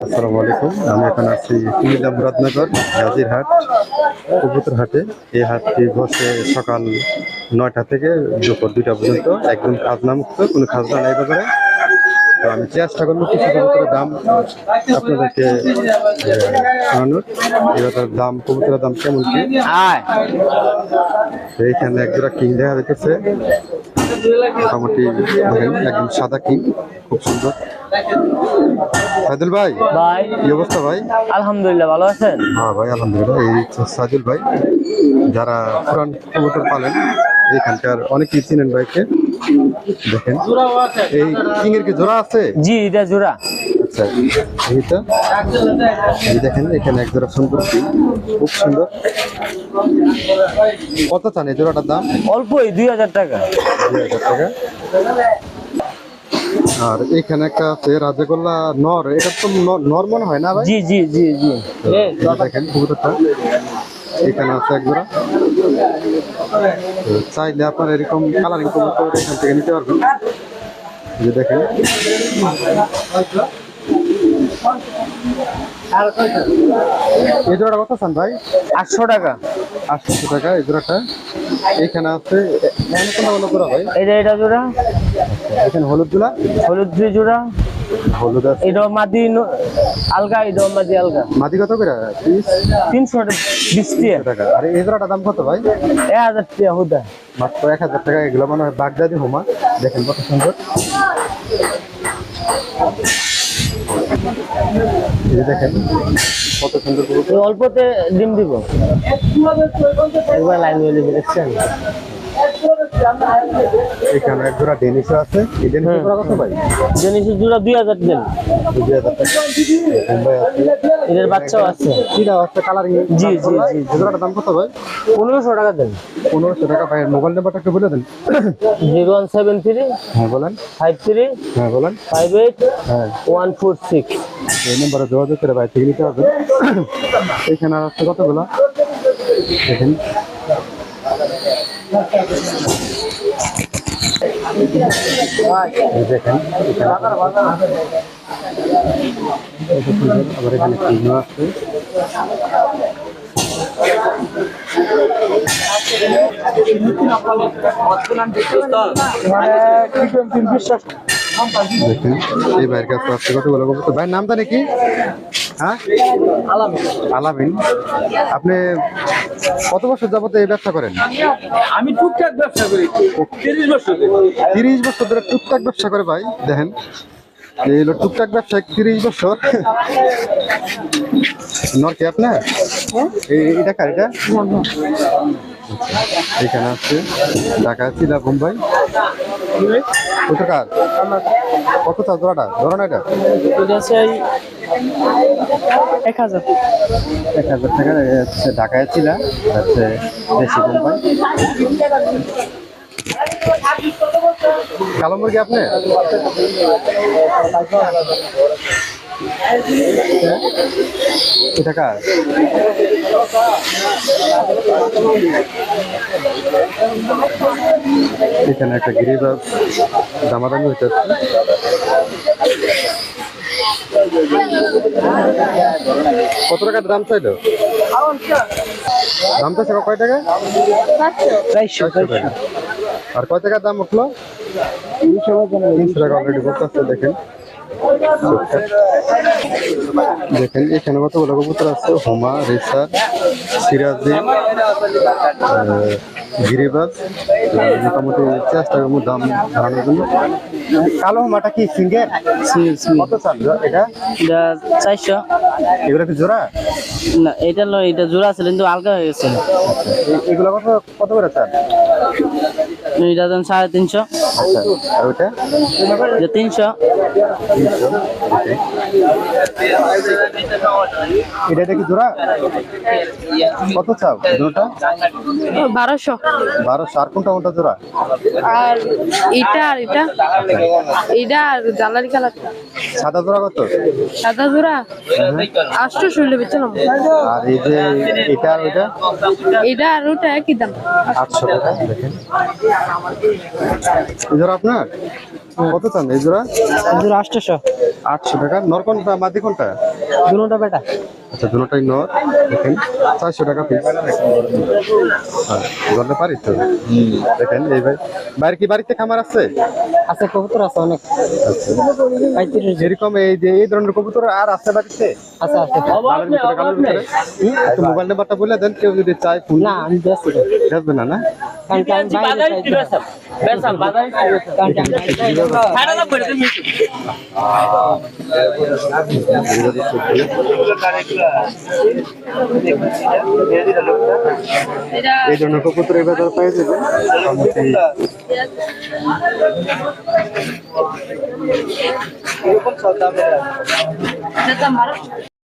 আসসালামু আলাইকুম। আমি এখন আছি কুমিল্লা মুরাদনগর গাজীরহাট কবুতরহাটে। এই হাটটি বসে সকাল নয়টা থেকে দুপুর দুইটা পর্যন্ত একদম খাজনা মুক্ত কোনো খাজনা নাই বাজারে। তো আমি চেষ্টা করব কিছু কবুতরের দাম আপনাদেরকে শোনানোর এবার দাম কবুতরের দাম কেমন কি? এইখানে একজোড়া কিং দেখা যাচ্ছে মোটামুটি একদম সাদা কিং খুব সুন্দর। সাইদুল ভাই ভাই। কি অবস্থা ভাই? আলহামদুলিল্লাহ ভালো আছেন? হ্যাঁ ভাই আলহামদুলিল্লাহ। এই সাজুল ভাই যারা পুরান কবুতর পালেন এখানকার অনেকেই চিনেন ভাইকে। দেখেন এই কিং এর কি জোড়া আছে? জি এটা জোড়া। আচ্ছা এইটা। এই দেখেন এখানে এক জোড়া সুন্দর খুব সুন্দর। কত চান এই জোড়াটার দাম? অল্পই দুই হাজার টাকা। দুই হাজার টাকা। আর এখানে একটা আছে রাজাগোল্লা নর এটা তো নর মনে হয় না ভাই? জি জি জি জি। দেখেন কবুতরটা এখানে আছে এক জোড়া। তো চাইলে আপনার এরকম কালারিং কবুতর এখান থেকে নিতে পারবেন। যে দেখেন। এই জোড়াটা কত চান ভাই? আটশো টাকা। আটশো টাকা এই জোড়াটা। এখানে আছে ভাই? এটা এটা জোড়া। এখানে হলুদ জোড়া? হলুদ দুই জোড়া। হলুদ আছে। এটা মাদি ন- আলগা এটা মাদি আলগা। মাটি কত করে? তিরিশ তিনশো বিশ টাকা টাকা। আর এই জোড়াটার দাম কত ভাই? এক হাজার টাকা হুদা। মাত্র এক হাজার টাকা এগুলো মনে হয় বাগদাদি হোমা। দেখেন কত সুন্দর। এই যে দেখেন কত সুন্দর কবুতর। এই অল্পতে ডিম দিব। একবার লাইন হয়ে দেখছেন? এখানে এক জোড়া ডেনিসও আছে। এই ডেনিস হুম। জোড়া কত ভাই? জিনিসের জোড়া দুই হাজার দেন। দুই হাজার টাকা। এদের বাচ্চাও আছে। কিনা আছে কালারিং জি, জি, জি। জোড়াটার দাম কত ভাই? পনেরোশো টাকা দেন। পনেরোশো টাকা ভাইয়ের মোবাইল নাম্বারটা একটু বলে দেন। জিরো ওয়ান সেভেন থ্রি হ্যাঁ বলেন। ফাইভ থ্রি হ্যাঁ বলেন। ফাইভ এইট হ্যাঁ। One four six. এই নম্বরে যোগাযোগ করে ভাই নিতে হবে। এখানে আর আছে কতগুলো? দেখেন। আবার এখানে দেখেন এই ভাইয়ের কাছে আসছে কতগুলো কবুতর? ভাইয়ের নামটা নাকি? হ্যাঁ? আলামিন। আপনি কত বছর যাবত এই ব্যবসা করেন? আমি টুকটাক ব্যবসা করি। তিরিশ বছর তিরিশ বছর ধরে টুকটাক ব্যবসা করে ভাই দেখেন। এই হলো টুকটাক ব্যবসা তিরিশ বছর। নর কি আপনার এটা কার এটা? এখানে আছে। ঢাকা চিলা বোম্বাই। কত কার কত চার জোড়াটা জোড়া না এটা? এক হাজার। এক হাজার টাকা ঢাকায় ছিল হচ্ছে দেশি কোম্পানি কালো মুরগি আপনি? এটা কার? এখানে একটা গিরিবাস দামাদামি হইতেছে। কত টাকা দাম চাইলো? দাম চাইছে কয় টাকা? আর কয় টাকার দাম উঠল? তিনশো টাকা অলরেডি করতেছে দেখেন। দেখেন এখানে কতগুলো কবুতর আছে? হোমা রেসার সিরাজি গিরিবাজ মোটামুটি চেষ্টা করব দাম ধারণের জন্য। কালো হোমাটা কি সিঙ্গেল কত চাল এটা? এটা চারশো। এগুলো কি জোড়া? না এটা নয় এটা জোড়া আছে কিন্তু আলগা হয়ে গেছে। এগুলো কত কত করে চাল? এটা সাড়ে তিনশো। আচ্ছা আর তিনশো। এটা কি জোড়া? কত চাও দুটা বারোশো। বারোশো আর কোনটা কোনটা জোড়া? আর এটা আর এটা? এটা আর জালারি কালার সাদা জোড়া কত? সাদা জোড়া? আটশো শুনলে বেচলাম আর এই যে এটা আর ওইটা? এটা আর ওটা একই দাম। আটশো টাকা দেখেন। এই জোড়া আপনার? কত চান এই জোড়া? জোড়া আটশোশো আটশো টাকা। নর কোনটা? মাদি কোনটা? দুটা বেটা। আচ্ছা দুটোটাই নর। দেখেন চারশো টাকা পিস ধরতে পারি তো দেখেন এই ভাই। বাইরে কি বাড়িতে খামার আছে? আছে কবুতর আছে অনেক। আচ্ছা। এরকম এই যে এই ধরনের কবুতর আর আছে বাড়িতে? আছে আছে। মোবাইল নাম্বারটা বলে দেন কেউ যদি চায় ফোন না আমি ব্যস্ত। দেখবে না না? কারণ এই ধরনের কবুতর এই বাজার পেয়ে যাবেন আমার